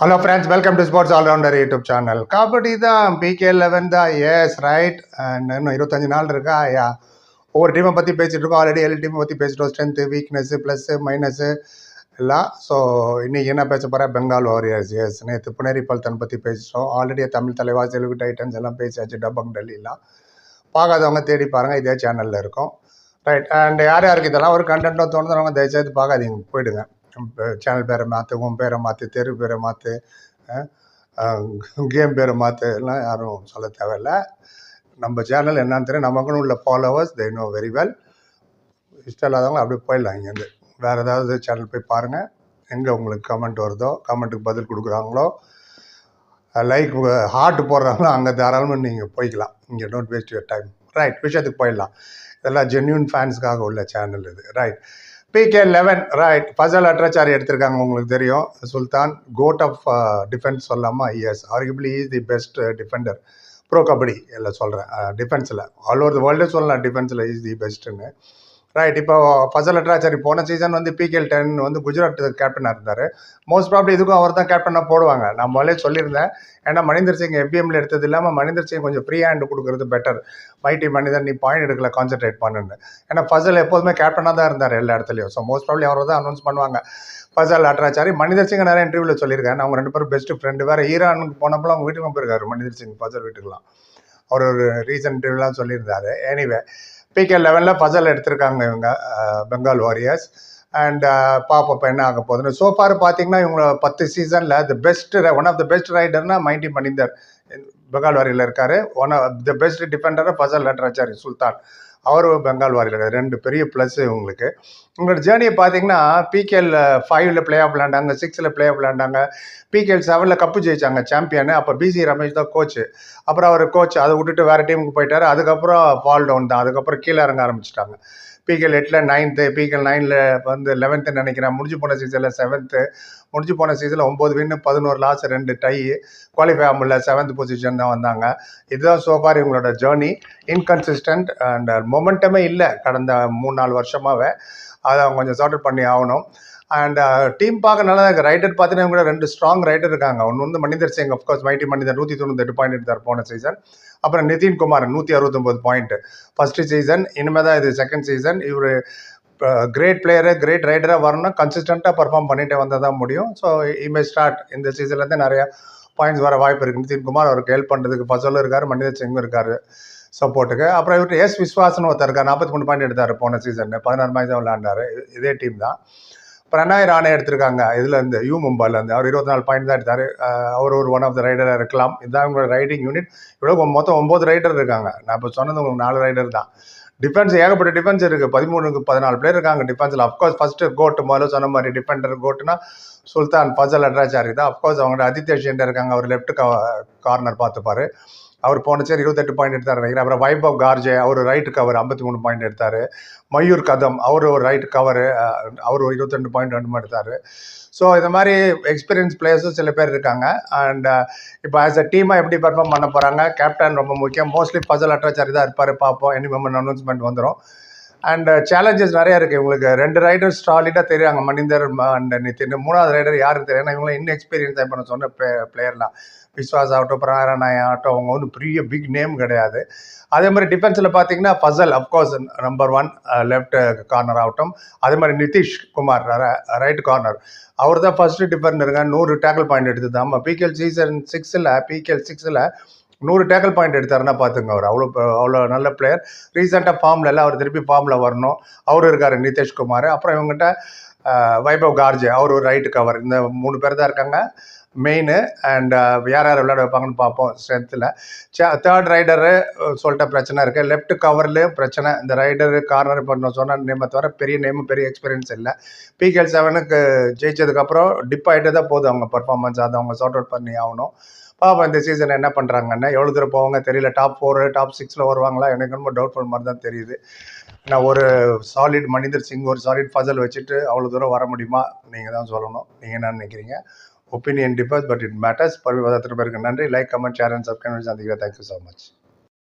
Hello friends welcome to sports allrounder YouTube channel kabaddi தான் PK eleven தான் yes right and இன்னும் இருபத்தஞ்சு நாள் இருக்கா? யா ஒவ்வொரு டீமை பற்றி பேசிகிட்டு இருக்கோம். ஆல்ரெடி ஏழு டீமை பற்றி பேசிட்டோம். ஸ்ட்ரென்த்து வீக்னஸ்ஸு ப்ளஸ்ஸு மைனஸு எல்லாம். ஸோ இன்றைக்கி என்ன பேச போகிறேன் பெங்கால் வாரியர்ஸ் எஸ் நேற்று புனேரி பல்தன் பற்றி பேசிட்டோம். ஆல்ரெடி தமிழ் தலைவா தெலுங்கு டைட்டன்ஸ் எல்லாம் பேசியாச்சு. டபங் டெல்லிலாம் பார்க்காதவங்க தேடி பாருங்கள் இதே சேனலில் இருக்கும். ரைட் அண்ட் யார் யாருக்கு இதெல்லாம் ஒரு கண்டென்ட்டும் தோணுறவங்க தயவுசெய்து பார்க்காதீங்க. போயிடுங்க. சேனல் பேரை மாற்று உன் பேரை மாற்று தெரு பேரை மாற்று கேம் பேரை மாற்று எல்லாம் யாரும் சொல்ல தேவையில்ல. நம்ம சேனல் என்னன்னு தெரியும். நமக்குன்னு உள்ள followers they know very well இஷ்டம் இல்லாதவங்க அப்படியே போயிடலாம் இங்கேருந்து. வேறு ஏதாவது சேனல் போய் பாருங்கள் எங்கே உங்களுக்கு கமெண்ட் வருதோ கமெண்ட்டுக்கு பதில் கொடுக்குறாங்களோ லைக் ஹார்ட் போடுறாங்களோ அங்கே தாராளமாக நீங்கள் போய்க்கலாம். இங்கே don't waste your time right விஷயத்துக்கு போயிடலாம். இதெல்லாம் ஜென்யூன் ஃபேன்ஸ்க்காக உள்ள சேனல் இது. Right PK eleven right Fazel Atrachali எடுத்திருக்காங்க உங்களுக்கு தெரியும். சுல்தான் கோட் ஆஃப் டிஃபென்ஸ் சொல்லாமா yes arguably is the best defender pro kabaddi இல்லை சொல்கிறேன் டிஃபென்ஸில் ஆல் ஓவர் த வேர்ல்டே சொல்லலாம் டிஃபென்ஸில் இஸ் தி பெஸ்ட்டுன்னு ரைட் இப்போ ஃபசல் அட்ராச்சாரி போன சீசன் வந்து பிகேஎல் டென் வந்து குஜராத் கேப்டனாக இருந்தார். மோஸ்ட் ப்ராப்ளி இதுக்கும் அவர் தான் கேப்டனாக போடுவாங்க. நான் முதலே சொல்லியிருந்தேன். ஏன்னா மனிந்தர் சிங் எஃபிஎம்ல எடுத்தது இல்லாமல் மனிந்தர் சிங் கொஞ்சம் ஃப்ரீ ஹேண்ட் கொடுக்குறது பெட்டர் மைட்டி மனிதன் நீ பாயிண்ட் எடுக்கல கான்சென்ட்ரேட் பண்ணுன்னு. ஏன்னா ஃபசல் எப்போதுமே கேப்டனாக தான் இருந்தார் எல்லா இடத்துலையும். ஸோ மோஸ்ட் ப்ராப்ளி அவர் தான் அனௌன்ஸ் பண்ணுவாங்க. ஃபசல் அட்ராச்சாரி மனிதர் சிங் நிறைய இன்டர்வியூவில் சொல்லியிருக்கேன். அவங்க ரெண்டு பேரும் பெஸ்ட் ஃப்ரெண்டு வேறு ஈரானுக்கு போனப்போ அவங்க வீட்டுக்கு போயிருக்காரு மனிதர் சிங் ஃபசல் வீட்டுக்குலாம் அவர் ஒரு ரீசன்ட் இன்டர்வியூலாம் சொல்லியிருந்தார். எனிவே பிகே லெவனில் பசல் எடுத்திருக்காங்க இவங்க பெங்கால் வாரியர்ஸ் அண்ட் பாப்பா இப்போ என்ன ஆக போகுதுன்னு. ஸோ ஃபார் பார்த்தீங்கன்னா இவங்க பத்து சீசனில் the best one of the best ரைடர்னா mighty Maninder Bengal வாரியில் இருக்கார். ஒன் ஆஃப் த பெஸ்ட் டிஃபெண்டராக பசல் லட்ராச்சாரி சுல்தான். அவர் பெங்கால் வாரியில் ரெண்டு பெரிய ப்ளஸ் உங்களுக்கு. உங்களோட ஜேர்னியை பார்த்தீங்கன்னா பிகேஎல் ஃபைவ்ல பிளே ஆஃப் விளாண்டாங்க சிக்ஸில் பிளே ஆஃப் விளாண்டாங்க பிகேஎல் செவனில் கப்பு ஜெயிச்சாங்க சாம்பியன் அப்போ பிசி ரமேஷ் தான் கோச்சு அப்புறம் அவர் கோச் அதை விட்டுட்டு வேறு டீமுக்கு போயிட்டார். அதுக்கப்புறம் ஃபால் டவுன் தான். அதுக்கப்புறம் கீழே இறங்க ஆரம்பிச்சிட்டாங்க. பிகல் எட்டில் நைன்த்து பிகல் நைனில் வந்து லெவன்த்து நினைக்கிறேன். முடிஞ்சு போன சீசனில் செவன்த்து முடிஞ்சு போன சீசனில் ஒம்பது வின்னு பதினோரு லாஸ் ரெண்டு டை குவாலிஃபை ஆகல செவன்த் பொசிஷன் தான் வந்தாங்க. இதுதான் சோஃபார் இவங்களோட ஜேர்னி இன்கன்சிஸ்டன்ட் அண்ட் மொமெண்டமே இல்லை. கடந்த மூணு நாலு வருஷமாகவே அதை அவங்க கொஞ்சம் சார்ட் பண்ணி ஆகணும். அண்ட் டீம் uh, பார்க்க நல்லா இருக்குது ரைடர் பார்த்தீங்கன்னா கூட ரெண்டு ஸ்ட்ராங் ரைடர் இருக்காங்க. ஒன்று வந்து மனிதர் சிங் அஃப்கோர்ஸ் மைட்டி மனிதர் நூற்றி தொண்ணூத்தெட்டு பாயிண்ட் எடுத்தார் போன சீசன் அப்புறம் நிதின் குமார் நூற்றி அறுபத்தொம்போது பாயிண்ட் ஃபஸ்ட்டு சீசன் இனிமேல் தான் இது செகண்ட் சீசன் இவர் கிரேட் பிளேயரு கிரேட் ரைடராக வரணும். கன்சிஸ்டண்ட்டாக பர்ஃபார்ம் பண்ணிகிட்டே வந்தால் தான் முடியும். ஸோ இமே ஸ்டார்ட் இந்த சீசன்லேருந்து நிறையா பாயிண்ட்ஸ் வர வாய்ப்பு இருக்குது நிதின்குமார் அவருக்கு ஹெல்ப் பண்ணுறதுக்கு பசலும் இருக்கார் மனிதர் சிங்கும் இருக்கார் சப்போர்ட்டுக்கு அப்புறம் இவர் எஸ் விஸ்வாசன் ஒருத்தர் இருக்கார் நாற்பத்தி மூணு பாயிண்ட் எடுத்தார் போன சீசன் பதினாறு மேட்ச் தான் விளையாண்டார். இதே டீம் தான். பிரணாய் ராணே எடுத்திருக்காங்க. இதுலேருந்து யூ மும்பைலேருந்து அவர் இருபத்தி நாலு பாயிண்ட் தான் எடுத்தார். அவர் ஒரு ஒன் ஆஃப் த ரைடராக இருக்கலாம். இதுதான் உங்களோட ரைடிங் யூனிட் இவ்வளோ மொத்தம் ஒம்பது ரைடர் இருக்காங்க. நான் இப்போ சொன்னது உங்களுக்கு நாலு ரைடர் தான். டிஃபென்ஸ் ஏகப்பட்ட டிஃபென்ஸ் இருக்குது பதிமூணுக்கு பதினாலு பேர் இருக்காங்க. டிஃபென்ஸில் அஃப்கோர்ஸ் ஃபஸ்ட்டு கோட்டு முதல்ல சொன்ன மாதிரி டிஃபெண்டர் கோட்டுனா சுல்தான் ஃபசல் அட்ராச்சாரி தான். அஃப்கோர்ஸ் அவங்களோட ஆதித்ய ஷெண்டர் இருக்காங்க. அவர் லெஃப்ட் கார்னர் பார்த்துப்பாரு. அவர் போன சரி இருபத்தெட்டு பாயிண்ட் எடுத்தார் நினைக்கிறேன். அப்புறம் வைபவ் கார்ஜே அவர் ரைட்டு கவர் ஐம்பத்தி மூணு பாயிண்ட் எடுத்தார். மயூர் கதம் அவர் ஒரு ரைட் கவர் அவர் ஒரு இருபத்தெண்டு பாயிண்ட் ரெண்டு எடுத்தார். ஸோ இந்த மாதிரி எக்ஸ்பீரியன்ஸ் பிளேயர்ஸும் சில பேர் இருக்காங்க. அண்ட் இப்போ ஆஸ் அ டீமாக எப்படி பர்ஃபார்ம் பண்ண போகிறாங்க கேப்டன் ரொம்ப முக்கியம். மோஸ்ட்லி பசல் அட்ராச்சாரி தான் இருப்பார். பார்ப்போம். எனி மெமன் அனௌன்ஸ்மெண்ட் வந்துடும் அண்ட் சேலஞ்சஸ் நிறையா இருக்குது இவங்களுக்கு ரெண்டு ரைடர் ஸ்டாலிடாக தெரியாங்க மணிந்தர் அண்ட் நித்தின். மூணாவது ரைடர் யாருக்கு தெரியும் ஏன்னா இவங்களும் இன்னும் எக்ஸ்பீரியன்ஸ் பண்ண சொன்ன பிளே பிளேயர்லாம் விஸ்வாஸ் ஆகட்டும் பிராரணாய் ஆகட்டும் அவங்க வந்து பெரிய பிக் நேம் கிடையாது. அதே மாதிரி டிஃபென்ஸில் பார்த்தீங்கன்னா Fazel of course number one left corner ஆகட்டும். அதே மாதிரி நிதிஷ் குமார் ரைட் கார்னர் அவர் தான் ஃபஸ்ட்டு டிஃபெண்டருங்க நூறு டேக்கிள் பாயிண்ட் எடுத்து தான் பிகேஎல் சீசன் சிக்ஸில் பிகேஎல் சிக்ஸில் நூறு டேக்கிள் பாயிண்ட் எடுத்தாருன்னா பார்த்துங்க அவர். அவ்வளோ அவ்வளோ நல்ல பிளேயர் ரீசெண்டாக ஃபார்மில் எல்லாம் அவர் திருப்பி ஃபார்மில் வரணும். அவர் இருக்கார் நிதிஷ்குமார் அப்புறம் இவங்ககிட்ட வைபவ் கார்ஜே. அவர் ஒரு ரைட்டு கவர் இந்த மூணு பேர் தான் இருக்காங்க. மெயின் அண்ட் யார் யார் விளையாட வைப்பாங்கன்னு பார்ப்போம் ஸ்ட்ரென்த்தில் தேர்ட் ரைடரு சொல்லிட்ட பிரச்சனை இருக்குது லெஃப்ட் கவர்லேயும் பிரச்சனை. இந்த ரைடரு கார்னர் பண்ண சொன்ன நேமை தவிர பெரிய நேமும் பெரிய எக்ஸ்பீரியன்ஸ் இல்லை. பிகேஎல் செவனுக்கு ஜெயிச்சதுக்கப்புறம் டிப் ஆகிட்டு தான் போதும் அவங்க பர்ஃபார்மன்ஸ் அதை அவங்க சார்ட் அவுட் பண்ணி ஆகணும். பாப்பா இந்த சீசன் என்ன பண்ணுறாங்கன்னா எவ்வளோ தூரம் போவாங்க தெரியல. டாப் ஃபோரு டாப் சிக்ஸில் வருவாங்களா? எனக்கு ரொம்ப டவுட்ஃபுல் மாதிரி தான் தெரியுது. நான் ஒரு சாலிட் மனிதர் சிங் ஒரு சாலிட் ஃபசல் வச்சுட்டு அவ்வளோ தூரம் வர முடியுமா? நீங்கள் தான் சொல்லணும். நீங்கள் என்ன நினைக்கிறீங்க? Opinion differs but it matters பரிவாதத்திற்கு பேருக்கு நன்றி. Like comment share and subscribe சந்திக்கிறேன். Thank you so much